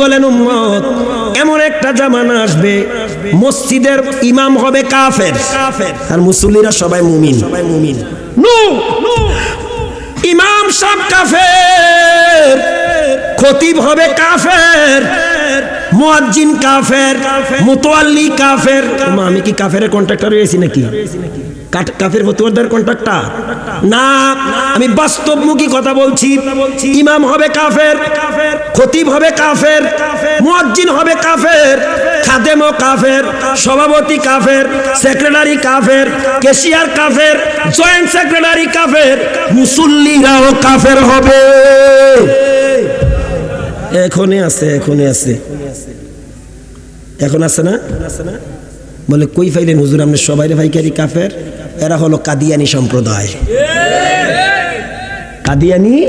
বলেন, উম্মত, এমন একটা জামানা আসবে, মসজিদের ইমাম হবে কাফের। আর মুসল্লিরা সবাই মুমিন। সবাই মুমিন ইমাম সব কাফের, খতিব হবে কাফের, মুয়াজ্জিন কাফের মুতওয়াল্লি কাফের। আমি কি কাফের কন্ট্রাক্টর হয়েছি নাকি? কাফের ফতুয়ারদার কন্ট্রাক্টর না, আমি বাস্তবমুখী কথা বলছি। ইমাম হবে কাফের, খতিব হবে কাফের, মুয়াজ্জিন হবে কাফের, খাদেমও কাফের, সভাপতি কাফের, সেক্রেটারি কাফের, কেশিয়ার কাফের, জয়েন্ট সেক্রেটারি কাফের, মুসল্লিরাও কাফের হবে। এখনই আছে এখনই আছে। এখন আছে না আছে না? বলে, কই ফাইলেন হুজুর, আপনি সবাই ভাইকারি কাফের? এরা হলো কাদিয়ানি সম্প্রদায়। কাদিয়ানি?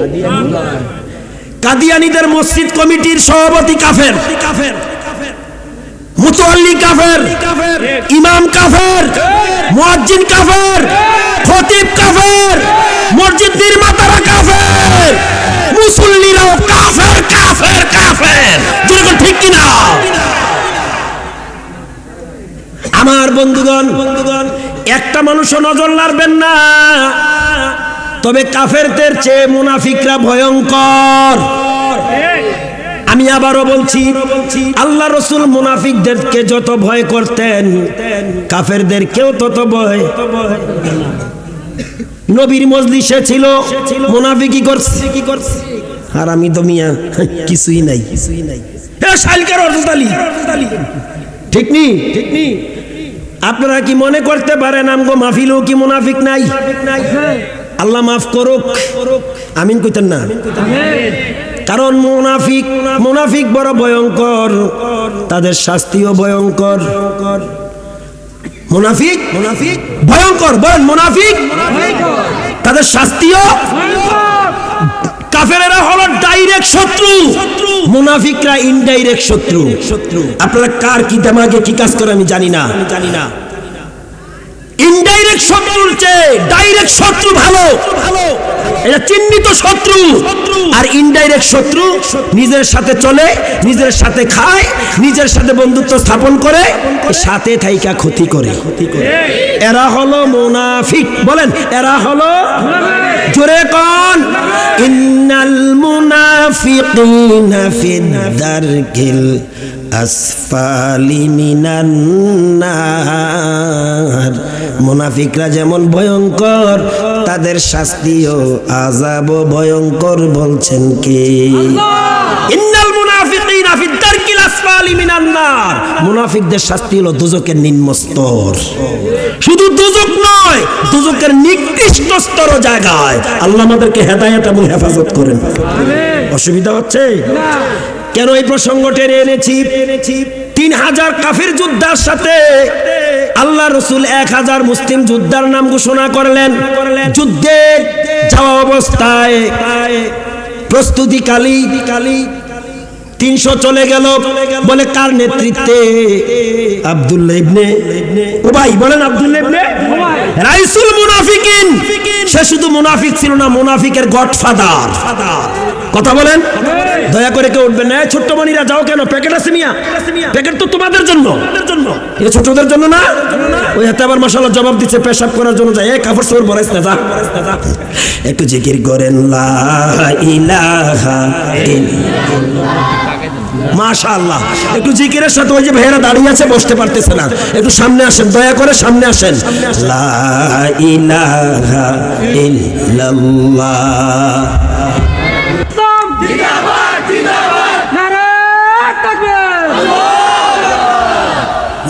কাদিয়ানিদের মসজিদ কমিটির সভাপতি কাফের। কাফের মুতওয়াল্লি কাফের। ইমাম কাফের। মুয়াজ্জিন কাফের। খতিব কাফের। মসজিদ নির্মাতারা কাফের। মুসল্লিরাও কাফের কাফের কাফের। যেরকম ঠিক কিনা? আমার বন্ধুগণ বন্ধুগণ একটা মানুষও নজর লাড়বেন না। তবে কাফেরদের চেয়ে মুনাফিকরা ভয়ঙ্কর। আমি আবারও বলছি, আল্লাহ রসুল মুনাফিকদেরকে যত ভয় করতেন কাফেরদেরকেও তত ভয় নবীর মজলিসে ছিল, মুনাফিকি করছে কি করছে? আর আমি তো মিয়া, কিছুই নাই। কিছুই নাই ঠিক নি ঠিক নি? আপনারা কি মনে করতে পারেন আমগো মাহফিলও কি মুনাফিক নাই? আল্লাহ মাফ করুক। আমিন কইতেন না? কারণ মুনাফিক মুনাফিক বড় ভয়ঙ্কর, তাদের শাস্তিও ভয়ঙ্কর। মুনাফিক মুনাফিক ভয়ঙ্কর, বলেন মুনাফিক। তাদের শাস্তিও কাফেরেরা হলো ডাইরেক্ট শত্রু। মুনাফিকরা ইনডাইরেক্ট শত্রু। শত্রু আপনারা কার কি দামাগে কি কাজ করে আমি জানি না জানি না। শত্রুর চেয়ে ডাইরেক্ট শত্রু ভালো। এটা চিহ্নিত শত্রু। আর ইনডাইরেক্ট শত্রু নিজের সাথে চলে, নিজের সাথে খায়, নিজের সাথে বন্ধুত্ব স্থাপন করে, সাথে থাইকা ক্ষতি করে। এরা হলো মুনাফিক। বলেন, এরা হলো জোরে কন। ইন্নাল মুনাফিকিনা আসফালি মিনান মুনাফিকরা যেমন ভয়ঙ্কর, তাদের শাস্তি শাস্তিও আযাবও ভয়ঙ্কর বলছেন কি? ইন্নাল মুনাফিকিনা ফিদ দারকিল আসফালি মিনান নার। মুনাফিকদের শাস্তি হলো দুজকের নিম্ন স্তর। শুধু দুজক নয়, দুজকের নিকৃষ্ট স্তর জায়গায়। আল্লাহ আমাদেরকে হেদায়েত এবং হেফাজত করেন। অসুবিধা হচ্ছে? কেন এই প্রসঙ্গ টেনে এনেছি? তিন হাজার কাফির যোদ্ধার সাথে আল্লাহ রসুল এক হাজার মুসলিম যোদ্ধার নাম ঘোষণা করলেন। যুদ্ধে যাওয়া অবস্থায় প্রস্তুতি কালী কালী তিনশো চলে গেল। বলে কার নেতৃত্বে? আব্দুল্লাহ ইবনে উবাই। বলেন আব্দুল্লাহ ইবনে রাইসুল মুনাফিকিন। সে শুধু মুনাফিক ছিল না, মুনাফিকের গডফাদার। কথা বলেন? দয়া করে কেউ উঠবেন না। ছোট্ট মনিরা যাও কেন? প্যাকেট আছে মিয়া। প্যাকেট তো তোমাদের জন্য। এটা ছোটদের জন্য না? ওই হাতে আবার মাসাল্লাহ জবাব দিচ্ছে, পেশাব করার জন্য যায়। এই কাপড় চোপড় বরাইস না, যা। একটু জিকির করেন মাশাআল্লাহ। একটু জিকিরের সাথে ওই যে ভাইয়েরা দাঁড়িয়ে আছে, বসতে পারতেছে না। একটু সামনে আসেন, দয়া করে সামনে আসেন। লা ইলাহা ইল্লাল্লাহ।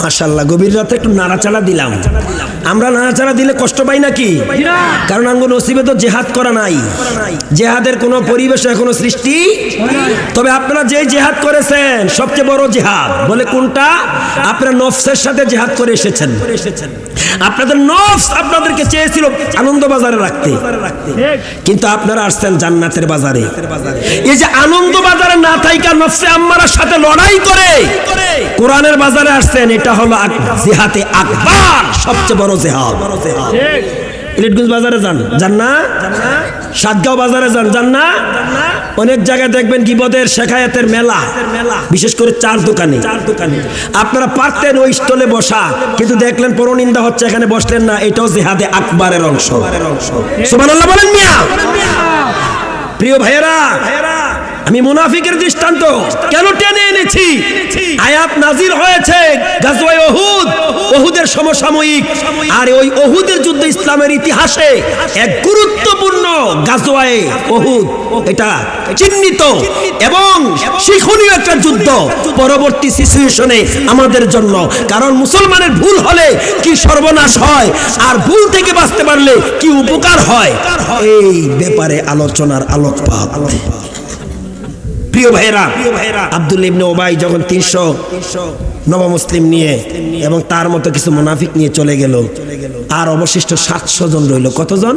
মাশাল্লাহ গভীর রাতে একটু নাড়াচাড়া দিলাম। আমরা নাড়াচাড়া দিলে কষ্ট পাই নাকি? কারণ আঙ্গ নসিবে তো জেহাদ করা নাই। জেহাদের কোনো পরিবেশ এখনও সৃষ্টি তবে আপনারা যে জেহাদ করেছেন, সবচেয়ে বড় জেহাদ, বলে কোনটা? আপনারা নফসের সাথে জেহাদ করে এসেছেন। আপনাদের নফস আপনাদেরকে চেয়েছিল আনন্দ বাজারে রাখতে। কিন্তু আপনারা আসছেন জান্নাতের বাজারে। এই যে আনন্দ বাজারে না থাইকা নফসে আম্মারার সাথে লড়াই করে। কোরআনের বাজারে আসছেন এটা হলো জিহাতে আকবার সবচেয়ে বড় জেহাদ। ইলিটগঞ্জ বাজারে যান। যান না? সাতগাঁও বাজারে যান। যান না? অনেক জায়গায় দেখবেন গিবদের শেখায়াতের মেলা। বিশেষ করে চার দোকানে। চার দোকানে আপনারা পারতেন ওই স্টলে বসা কিন্তু দেখলেন পরনিন্দা হচ্ছে এখানে বসলেন না এটাও জেহাদে আকবরের অংশ। সুবহানাল্লাহ বলেন মিয়া। প্রিয় ভাইয়েরা আমি মুনাফিকের দৃষ্টান্ত। কেন টেনে এনেছি? আয়াত নাজির হয়েছে গাজওয়ায়ে ওহুদ, ওহুদের সমসাময়িক। আর ওই ওহুদের যুদ্ধ ইসলামের ইতিহাসে এক গুরুত্বপূর্ণ গাজওয়ায়ে ওহুদ, এটা চিহ্নিত এবং শিক্ষণীয় একটা যুদ্ধ পরবর্তী সিচুয়েশনে আমাদের জন্য। কারণ মুসলমানের ভুল হলে কি সর্বনাশ হয়? আর ভুল থেকে বাঁচতে পারলে কি উপকার হয়? এই ব্যাপারে আলোচনার আলোকপাত। প্রিয় ভাইরা আব্দুল ইবনে ওবাই যখন তিনশো নবমুসলিম নিয়ে এবং তার মতো কিছু মুনাফিক নিয়ে চলে গেল আর অবশিষ্ট সাতশো জন রইল। কতজন?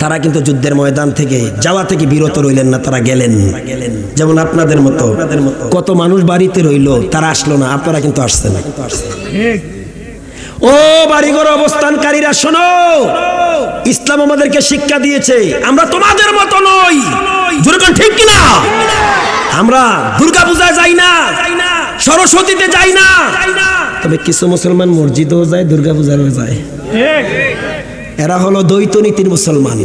তারা কিন্তু যুদ্ধের ময়দান থেকে যাওয়া থেকে বিরত রইলেন না তারা গেলেন। যেমন আপনাদের মতো কত মানুষ বাড়িতে রইল তারা আসলো না আপনারা কিন্তু আসছেন। ও বাড়িঘর অবস্থানকারীরা, শোনো। ইসলাম আমাদেরকে শিক্ষা দিয়েছে, আমরা তোমাদের মতো নই। যেরকম ঠিক কিনা? আমরা দুর্গা পূজায় যাই না, সরস্বতীতে যাই না। তবে কিছু মুসলমান মসজিদেও যায় দুর্গা পূজারও যায় এরা হলো দ্বৈত নীতির মুসলমান।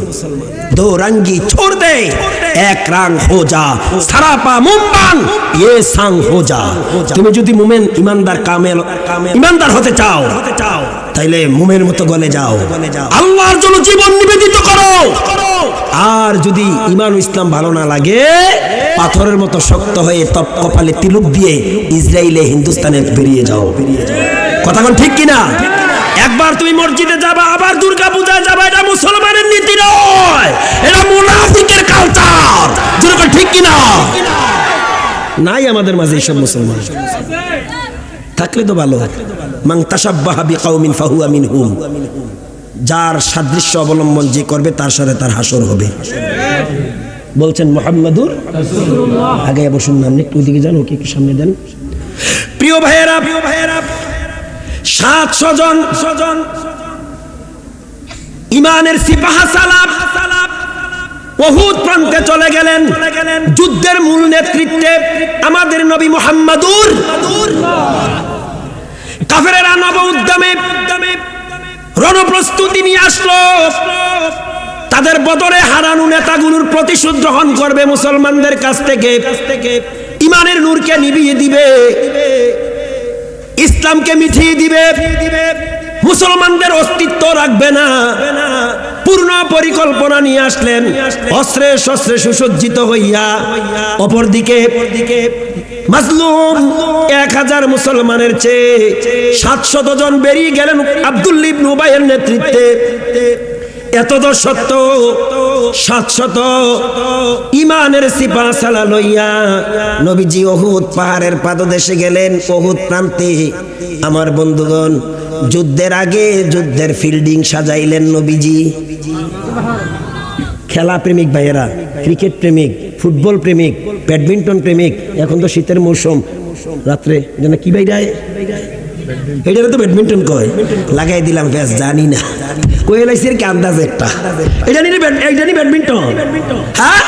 দো রঙ্গি ছোড় দে, এক রাং হো যা সারাপা মুম্বান ইয়ে সাং হো যা তুমি যদি মুমেন ইমানদার কামেল, ইমানদার হতে চাও, তাইলে মুমের মতো গলে যাও। আল্লাহর জন্য জীবন নিবেদিত করো। আর যদি ইমান ইসলাম ভালো না লাগে, পাথরের মতো শক্ত হয়ে তপ কপালে তিলুক দিয়ে ইসরায়েলে হিন্দুস্তানে বেরিয়ে যাও। কথা ঠিক কিনা? একবার তুমি মসজিদে যাবা, আবার দুর্গা পূজায় যাবা এটা মুসলমানের নীতি নয়। এটা মুনাফিকের কালচার। যেরকম ঠিক কিনা? নাই আমাদের মাঝে এইসব মুসলমান। থাকলে তো ভালো মাং তাসাব্বাহা বিকাউমিন ফাহুয়া মিনহুম। যার সাদৃশ্য অবলম্বন যে করবে, তার সাথে তার হাসর হবে। বলছেন মোহাম্মদুর। আগে বসুন নাম একটু ওদিকে যান, ওকে একটু সামনে দেন। প্রিয় ভাইয়েরা প্রিয় ভাইয়েরা, সাতশো জন স্বজন ইমানের সিপাহা সালাব বহুত প্রান্তে চলে গেলেন। যুদ্ধের মূল নেতৃত্বে আমাদের নবী মোহাম্মদুর। কাফেরেরা নব উদ্যমে রণপ্রস্তুতি নিয়ে আসলো। তাদের বদরে হারানো নেতাগুলোর প্রতিশোধ গ্রহণ করবে মুসলমানদের কাছ থেকে। ইমানের নূরকে নিভিয়ে দিবে। ইসলামকে মিঠিয়ে দিবে। মুসলমানদের অস্তিত্ব রাখবে না। পূর্ণ পরিকল্পনা নিয়ে আসলেন। অস্ত্রে শস্ত্রে সুসজ্জিত হইয়া। অপরদিকে মাজলুম এক হাজার মুসলমানের চেয়ে সাতশত জন বেরিয়ে গেলেন আব্দুল্লিব নুবাইয়ের নেতৃত্বে। এতদ সত্য সাতশত ইমানের সিপা সালা লইয়া নবীজি অহুদ পাহাড়ের পাদদেশে গেলেন। অহুদ প্রান্তে, আমার বন্ধুগণ যুদ্ধের আগে যুদ্ধের ফিল্ডিং সাজাইলেন নবীজি। খেলা প্রেমিক ভাইয়েরা ক্রিকেট প্রেমিক ফুটবল প্রেমিক ব্যাডমিন্টন প্রেমিক, এখন তো শীতের মৌসুম। রাত্রে যেন কি বাইরায় এটা তো ব্যাডমিন্টন কয়। লাগাই দিলাম ব্যাস, জানি না। কই এলাইসির কি আন্দাজ একটা? এটা নিয়ে এটা নিয়ে ব্যাডমিন্টন হ্যাঁ?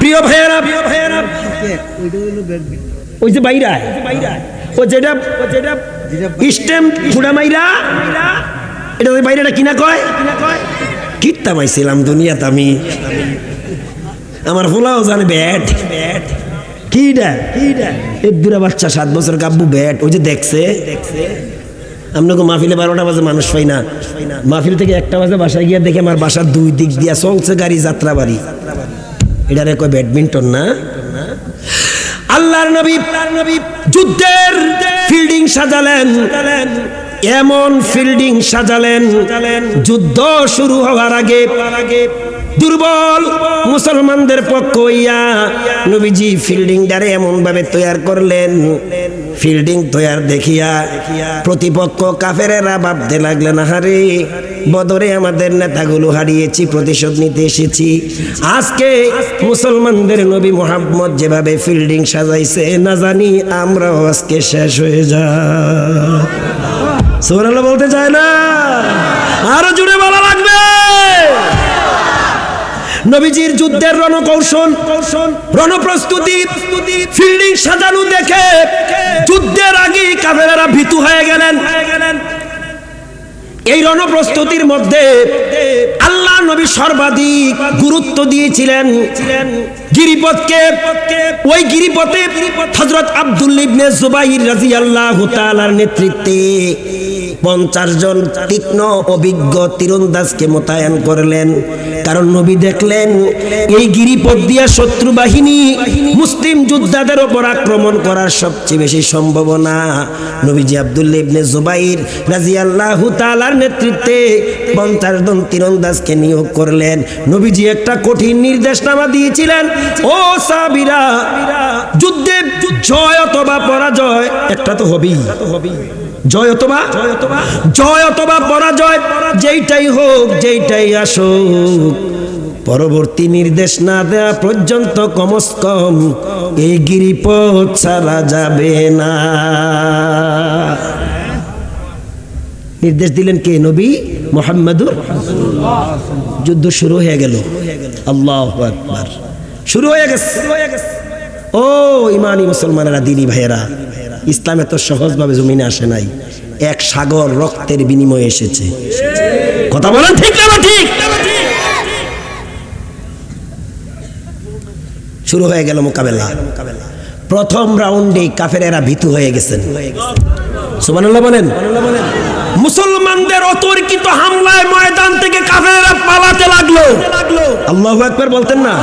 প্রিয় ভাইয়েরা প্রিয় ভাইয়েরা। ওই যে বাইরায়, ও যেটা ও যেটা ফুড়া মাইরা? এটা ওই বাইরেটা কিনা কয়? কিত্তা মাইছিলাম দুনিয়াতে আমি? আমার ফুলাও জানে ব্যাট। ব্যাট কিটা এক বাচ্চা সাত বছর কাব্বু ব্যাট। ওই যে দেখছে। আপনাকে মাহফিলে বারোটা বাজে মানুষ পাই না। মাহফিল থেকে একটা বাজে বাসায় গিয়ে দেখে আমার বাসার দুই দিক দিয়া চলছে গাড়ি যাত্রা বাড়ি এটা রে কয় ব্যাডমিন্টন না? আল্লাহর নবী যুদ্ধের ফিল্ডিং সাজালেন। এমন ফিল্ডিং সাজালেন, যুদ্ধ শুরু হওয়ার আগে দুর্বল মুসলমানদের পক্ষ হইয়া নবীজি ফিল্ডিং ডারে এমন ভাবে তৈয়ার করলেন। ফিল্ডিং তৈয়ার দেখিয়া প্রতিপক্ষ কাফেরেরা ভাবতে লাগলেন হারে বদরে আমাদের নেতাগুলো হারিয়েছি, প্রতিশোধ নিতে এসেছি। আজকে মুসলমানদের নবী মোহাম্মদ যেভাবে ফিল্ডিং সাজাইছে, না জানি আমরাও আজকে শেষ হয়ে যা সোরালো বলতে চায় না? আরও জুড়ে বলা লাগবে। নবীজির যুদ্ধের রণকৌশল, রণপ্রস্তুতি, ফিল্ডিং সাজানো দেখে যুদ্ধের আগে কাফেরারা ভীতু হয়ে গেলেন। এই রণপ্রস্তুতির মধ্যে আল্লাহ নবী সর্বাধিক গুরুত্ব দিয়েছিলেন। গিরিপথকে, ওই গিরিপথে হজরত আব্দুল ইবনে জুবাইর রাদিয়াল্লাহু তাআলার নেতৃত্বে পঞ্চাশ জন তীক্ষ্ণ, অভিজ্ঞ তীরন্দাজকে মোতায়েন করলেন। কারণ নবী দেখলেন, এই গিরিপথ দিয়া শত্রু বাহিনী মুসলিম যোদ্ধাদের ওপর আক্রমণ করার সবচেয়ে বেশি সম্ভাবনা। নবীজি আব্দুল্লাহ ইবনে জুবাইর রাদিয়াল্লাহু তালার নেতৃত্বে পঞ্চাশ জন তীরন্দাজকে নিয়োগ করলেন। নবীজি একটা কঠিন নির্দেশনামা দিয়েছিলেন, ও সাবিরা যুদ্ধে জয় অথবা পরাজয়, একটা তো হবেই। জয় অথবা জয় অথবা পরাজয় যেইটাই হোক যেইটাই আসুক পরবর্তী নির্দেশ না দেওয়া পর্যন্ত কমস কম এই গিরিপথ ছাড়া যাবে না। নির্দেশ দিলেন কে? নবী মোহাম্মদুর যুদ্ধ শুরু হয়ে গেল। আল্লাহ আকবার। শুরু হয়ে গেছে। ও ইমানি মুসলমানেরা দিনী ভাইয়েরা ইসলাম এত সহজভাবে জমিনে আসে নাই। এক সাগর রক্তের বিনিময়ে এসেছে। কথা বলেন ঠিক না ঠিক? শুরু হয়ে গেল মোকাবেলা। প্রথম রাউন্ডে কাফেরেরা ভীতু হয়ে গেছেন। সুবহানাল্লাহ বলেন, মুসলমানদের অতর্কিত হামলায় ময়দান থেকে কাফেরেরা পালাতে লাগল। আল্লাহু আকবার বলতেন না,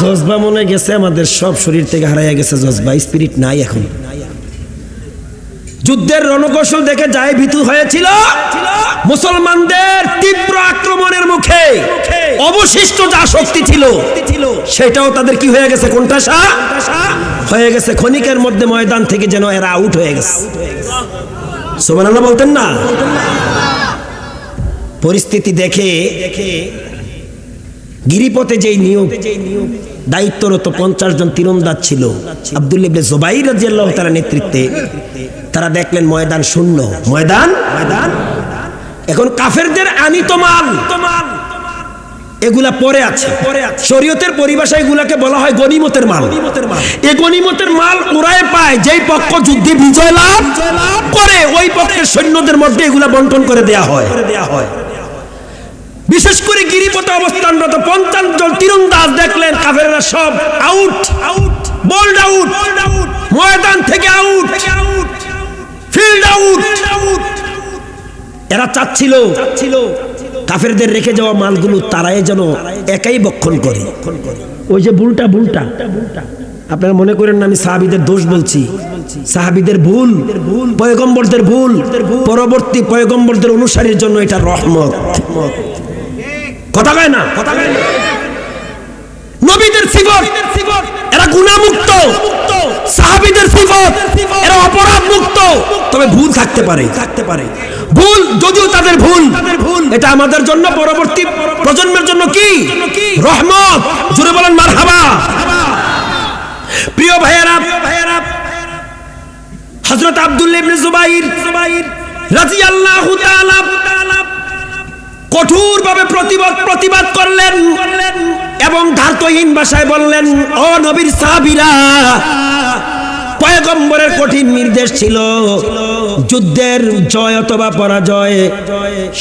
জজবা মনে গেছে, আমাদের সব শরীর থেকে হারাইয়া গেছে জজবা, স্পিরিট নাই এখন। যুদ্ধের রণকৌশল দেখে যায় ভীতু হয়েছিল। মুসলমানদের তীব্র আক্রমণের মুখে অবশিষ্ট যা শক্তি ছিল, সেটাও তাদের কি হয়ে গেছে কোনটা হয়ে গেছে ক্ষণিকের মধ্যে ময়দান থেকে যেন এরা আউট হয়ে গেছে। সুবহানাল্লাহ বলতেন না? পরিস্থিতি দেখে গিরিপথে যেই নিয়োগ দায়িত্বরত পঞ্চাশ জন তীরন্দাজ ছিল। আব্দুল্লিবনে জোবাইর রাজিয়াল্লাহ তারা নেতৃত্বে তারা দেখলেন ময়দান শূন্য। ময়দান? ময়দান এখন কাফেরদের আনিত মাল। এগুলা পরে আছে। শরীয়তের পরিভাষায় এগুলাকে বলা হয় গনিমতের মাল। এই গনিমতের মাল ওরাই পায়, যেই পক্ষ যুদ্ধে বিজয় লাভ করে, ওই পক্ষের সৈন্যদের মধ্যে এগুলা বন্টন করে দেয়া হয় দেয়া হয়। বিশেষ করে গিরিপথে অবস্থানরত পঞ্চাশ জন তীরন্দাজ দেখলেন কাফেররা সব out out bowled out out ময়দান থেকে out out field out out এরা চাচ্ছিল চাচ্ছিল। কাফেরদের রেখে যাওয়া মালগুলো তারাই যেন একাই বক্ষণ করে। ওই যে বুলটা বুলটা। আপনারা মনে করেন না আমি সাহাবিদের দোষ বলছি? সাহাবিদের ভুল পয়গম্বরদের ভুল পরবর্তী পয়গম্বরদের অনুসারীর জন্য এটা রহমত। কথা কয় না? কথা কয় না। নবীদের সিফত এরা গুণামুক্ত সাহাবিদের সিফত এরা অপরাধ মুক্ত তবে ভুল থাকতে পারে। থাকতে পারে। ভুল যদিও তাদের ভুল ভুল। এটা আমাদের জন্য পরবর্তী প্রজন্মের জন্য কি? রহমত। জুড়ে বলেন মারহাবা। প্রিয় ভাইয়েরা ভাইয়েরা। হযরত আব্দুল্লাহ ইবনে জুবাইর জুবাইর। রাদিয়াল্লাহু কঠোরভাবে প্রতিবাদ প্রতিবাদ করলেন এবং ধার্তহীন ভাষায় বললেন, ও নবীর সাহাবীরা, পয়গম্বরের কঠিন নির্দেশ ছিল। যুদ্ধের জয় অথবা পরাজয়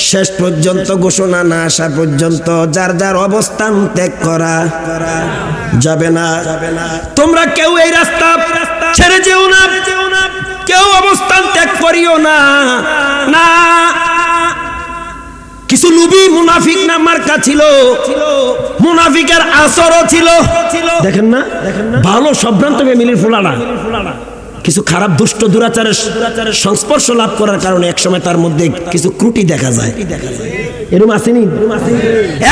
শেষ পর্যন্ত ঘোষণা না আসা পর্যন্ত যার যার অবস্থান ত্যাগ করা যাবে না। তোমরা কেউ এই রাস্তা ছেড়ে যেও না। কেউ অবস্থান ত্যাগ করিও না। না কিছু লুবি মুনাফিক না মার্কা ছিল? মুনাফিকের আসরও ছিল। দেখেন না? ভালো সম্ভ্রান্ত ফ্যামিলির ফুলানা। কিছু খারাপ দুষ্ট দুরাচারের সংস্পর্শ লাভ করার কারণে একসময় তার মধ্যে কিছু ত্রুটি দেখা যায়। এরকম আসেনি?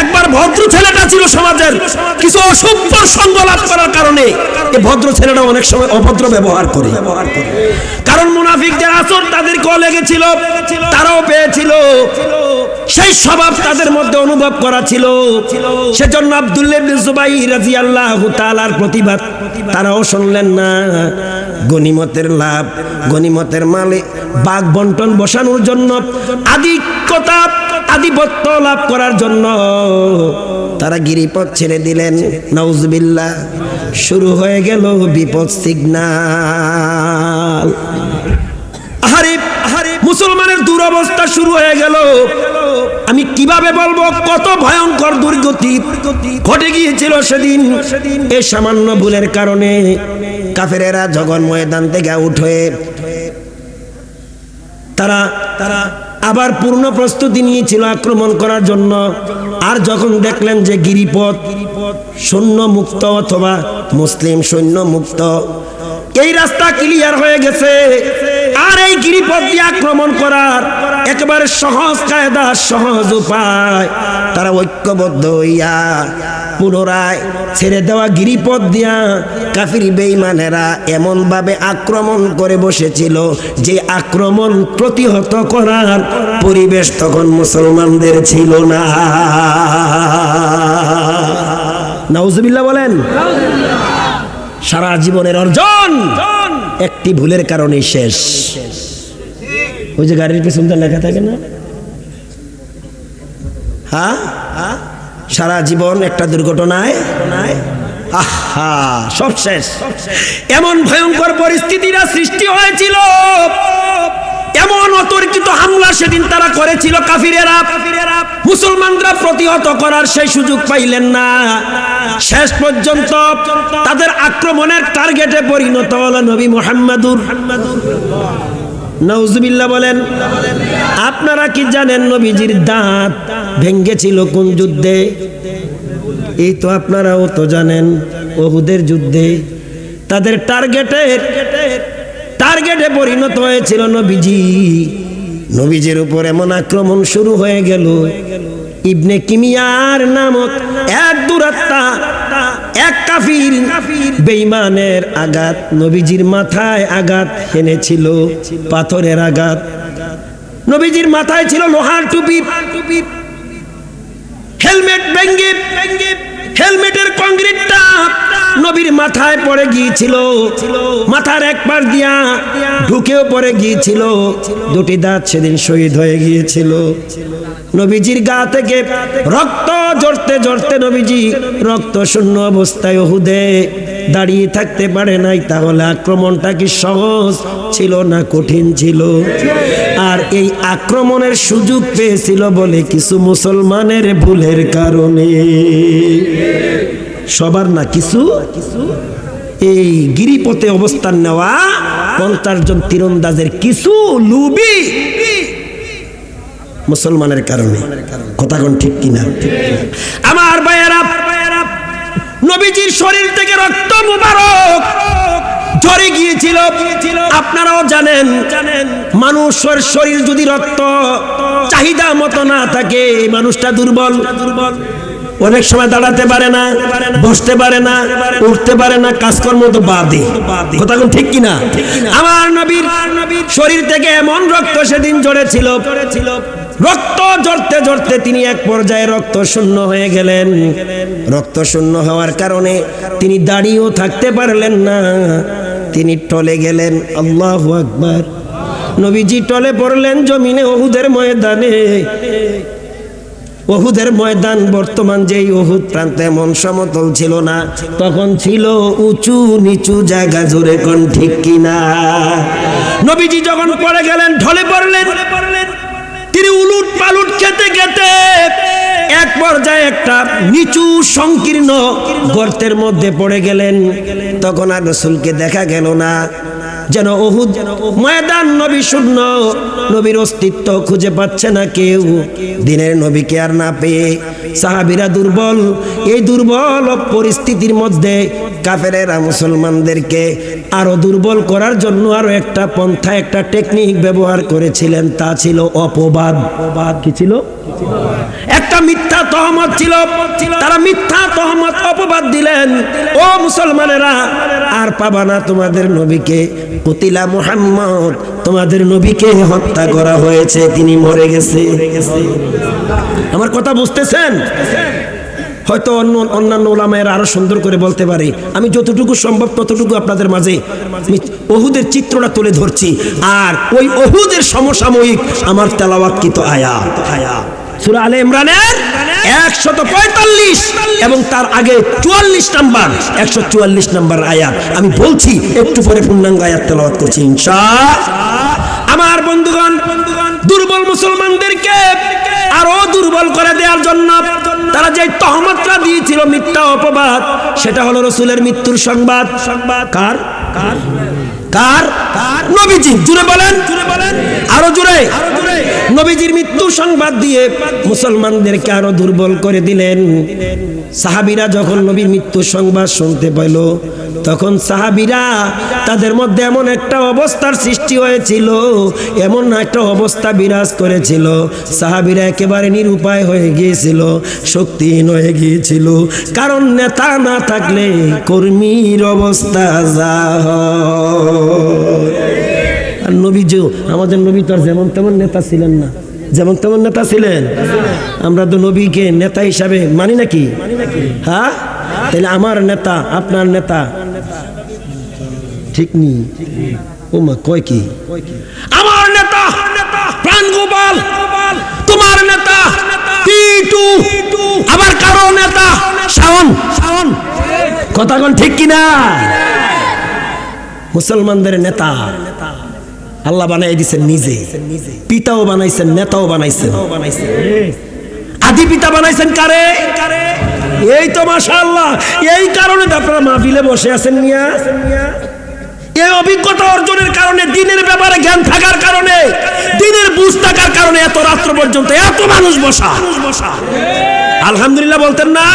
একবার ভদ্র ছেলেটা ছিল সমাজের কিছু অসভ্য সঙ্গ লাভ করার কারণে ভদ্র ছেলেটা অনেক সময় অভদ্র ব্যবহার করে। কারণ মুনাফিকদের আসর তাদেরকেও লেগেছিল তারাও পেয়েছিল। সেই স্বভাব তাদের মধ্যে অনুভব করা ছিল। সেজন্য আব্দুল্লাহ প্রতিবাদ তারাও শুনলেন না। গনিমতের লাভ গনিমতের মালে বাঘ বন্টন বসানোর জন্য, আধিক্যতা, আধিপত্য লাভ করার জন্য তারা গিরিপথ ছেড়ে দিলেন। নাউজবিল্লাহ, শুরু হয়ে গেল বিপদ সিগনাল। মুসলমানের দুরবস্থা শুরু হয়ে গেল। আমি কীভাবে বলব, কত ভয়ঙ্কর দুর্গতি ঘটে গিয়েছিল সেদিন। এ সামান্য ভুলের কারণে কাফেরেরা জগন ময়দান থেকে উঠে, তারা তারা আবার পূর্ণ প্রস্তুতি নিয়েছিল আক্রমণ করার জন্য। আর যখন দেখলেন যে গিরিপথ সৈন্য মুক্ত অথবা মুসলিম সৈন্য মুক্ত এই রাস্তা ক্লিয়ার হয়ে গেছে। আর এই গিরিপথ দিয়ে আক্রমণ করার একেবারে সহজ কায়দা, সহজ উপায়। তারা ঐক্যবদ্ধ হইয়া পুনরায় ছেড়ে দেওয়া গিরিপথ দিয়া কাফির বেইমানেরা এমনভাবে আক্রমণ করে বসেছিল যে আক্রমণ প্রতিহত করার পরিবেশ তখন মুসলমানদের ছিল না। নাউজুবিল্লাহ বলেন, সারা জীবনের অর্জন। একটি ভুলের কারণে শেষ। ওই যে গাড়ির পেছনটা লেখা থাকে না? হ্যাঁ? সারা জীবন একটা দুর্ঘটনায়? আহা, সব শেষ। এমন ভয়ঙ্কর পরিস্থিতিরা সৃষ্টি হয়েছিল। সেদিন তারা করেছিল কাফিরেরা। মুসলমানরা প্রতিহত করার সেই সুযোগ পাইলেন না। শেষ পর্যন্ত তাদের আক্রমণের টার্গেটে পরিণত হল নবী মোহাম্মদুর। নওজুবিল্লাহ বলেন, আপনারা কি জানেন নবীজির দাঁত ভেঙ্গেছিল কোন যুদ্ধে? এই তো আপনারাও তো জানেন ওহুদের যুদ্ধে। তাদের টার্গেটের টার্গেটে পরিণত হয়েছিল নবীজি। নবীজির উপর এমন আক্রমণ শুরু হয়ে গেল। ইবনে কিমিয়ার নামক এক দুরাত্মা, এক কাফির বেইমানের আঘাত, নবীজির মাথায় আঘাত হেনেছিল পাথরের আঘাত। নবীজির মাথায় ছিল লোহার টুপি, হেলমেট ভেঙ্গে হেলমেটের কংক্রিটটা নবীর মাথায় পড়ে গিয়েছিল। মাথার এক পাশ দিয়া ঢুকেও পড়ে গিয়েছিল। দুটি দাঁত সেদিন শহীদ হয়ে গিয়েছিল। নবীজির গা থেকে রক্ত জড়তে জড়তে নবীজি রক্ত শূন্য অবস্থায় ওহুদে দাঁড়িয়ে থাকতে পারে নাই, তাহলে আক্রমণটা কি সহজ ছিল না কঠিন ছিল? এই আক্রমণের সুযোগ পেয়েছিল বলে কিছু মুসলমানের ভুলের কারণে। সবার না কিছু? এই গিরিপথে অবস্থান নেওয়া পঞ্চাশ জন তীরন্দাজের কিছু লুবি মুসলমানের কারণে। কথা কোন ঠিক কিনা? আমার ভাইয়েরা, নবীজির শরীর থেকে রক্ত মুবারক ঝরে গিয়েছিল। আপনারাও জানেন জানেন। মানুষের শরীর যদি রক্ত চাহিদা মতো না থাকে মানুষটা দুর্বল। দুর্বল। অনেক সময় দাঁড়াতে পারে না বসতে পারে না উঠতে পারে না কাজকর্ম তো বাদে। কথা ঠিক কিনা? আমার নবীর শরীর থেকে এমন রক্ত সেদিন জড়েছিল রক্ত জড়তে জড়তে তিনি এক পর্যায়ে রক্ত শূন্য হয়ে গেলেন। রক্ত শূন্য হওয়ার কারণে তিনি দাঁড়িয়েও থাকতে পারলেন না। তিনি টলে গেলেন, আল্লাহ আকবার। নবীজি টলে পড়লেন জমিনে ওহুদের ময়দানে। ওহুদের ময়দান, বর্তমান যেই ওহুদ প্রান্ত এমন সমতল ছিল না, তখন ছিল উঁচু নিচু জায়গা জুড়ে কোন ঠিক কিনা। নবীজি যখন পড়ে গেলেন, ঢলে পড়লেন। তিনি উলুট পালুট খেতে খেতে এক পর্যায়ে একটা নিচু সংকীর্ণ গর্তের মধ্যে পড়ে গেলেন। তখন আর রসুলকে দেখা গেল না। যেন ওহুদ ময়দান নবী শূন্য, নবীর অস্তিত্ব খুঁজে পাচ্ছে না কেউ। দিনের নবীকে আর না পেয়ে সাহাবিরা দুর্বল। এই দুর্বল পরিস্থিতির মধ্যে কাফেরেরা মুসলমানদেরকে আরও দুর্বল করার জন্য আরও একটা পন্থা একটা টেকনিক ব্যবহার করেছিলেন। তা ছিল অপবাদ। অপবাদ কি ছিল? একটা মিথ্যা তহমত ছিল। তারা মিথ্যা তহমত অপবাদ দিলেন। ও মুসলমানেরা আর পাবা না তোমাদের নবীকে। কুতিলা মুহাম্মদ তোমাদের নবীকে হত্যা করা হয়েছে তিনি মরে গেছে। আমার কথা বুঝতেছেন? হয়তো অন্য অন্যান্য ওলামায়ের আরও সুন্দর করে বলতে পারে। আমি যতটুকু সম্ভব ততটুকু আপনাদের মাঝে আমি ওহুদের চিত্রটা তুলে ধরছি। আর ওই ওহুদের সমসাময়িক আমার তেলাওয়াতকৃত আয়া আয়া সুরা আলে ইমরানের একশত পঁয়তাল্লিশ এবং তার আগে চুয়াল্লিশ নাম্বার একশো চুয়াল্লিশ নাম্বার আয়াত। আমি বলছি, একটু পরে পূর্ণাঙ্গ আয়াত তেলাওয়াত করছি ইনশা আমার বন্ধুগণ, দুর্বল মুসলমানদেরকে আরও দুর্বল করে দেওয়ার জন্য তারা যে তহমতটা দিয়েছিল মিথ্যা অপবাদ, সেটা হলো রসুলের মৃত্যুর সংবাদ। সংবাদ কার কার? কার? নবীজি জুড়ে বলেন। জুড়ে বলেন। আরও জুড়ে। নবীজির মৃত্যু সংবাদ দিয়ে মুসলমানদেরকে আরও দুর্বল করে দিলেন। সাহাবিরা যখন নবীর মৃত্যু সংবাদ শুনতে পেল তখন সাহাবিরা তাদের মধ্যে এমন একটা অবস্থার সৃষ্টি হয়েছিল এমন একটা অবস্থা বিরাজ করেছিল। সাহাবিরা একেবারে নিরুপায় হয়ে গিয়েছিল শক্তিহীন হয়ে গিয়েছিল। কারণ নেতা না থাকলে কর্মীর অবস্থা যা হয়। আর নবীজিও আমাদের নবী তো যেমন তেমন নেতা ছিলেন না। যেমন তেমন নেতা ছিলেন। আমরা তো নবীকে নেতা হিসাবে মানি নাকি? হ্যাঁ? তাহলে আমার নেতা, আপনার নেতা? ঠিক নি? ও মা কয় কি? আমার নেতা, প্রাণ গোপাল। তোমার নেতা টিটু আবার কারও নেতা? শাওন। শাওন কথা কোন ঠিক কিনা? মুসলমানদের নেতা। আল্লাহ বানাই দিছেন নিজে। পিতাও বানাইছেন, নেতাও বানাইছেন। আদি পিতা বানাইছেন কারে? এই তো মাশাআল্লাহ। এই কারণে আপনারা মাহফিলে বসে আছেন মিয়া। এই অভিজ্ঞতা অর্জনের কারণে, দিনের ব্যাপারে জ্ঞান থাকার কারণে, দিনের বুঝ থাকার কারণে এত রাত্র পর্যন্ত এত মানুষ বসা। আলহামদুলিল্লাহ বলতেন না?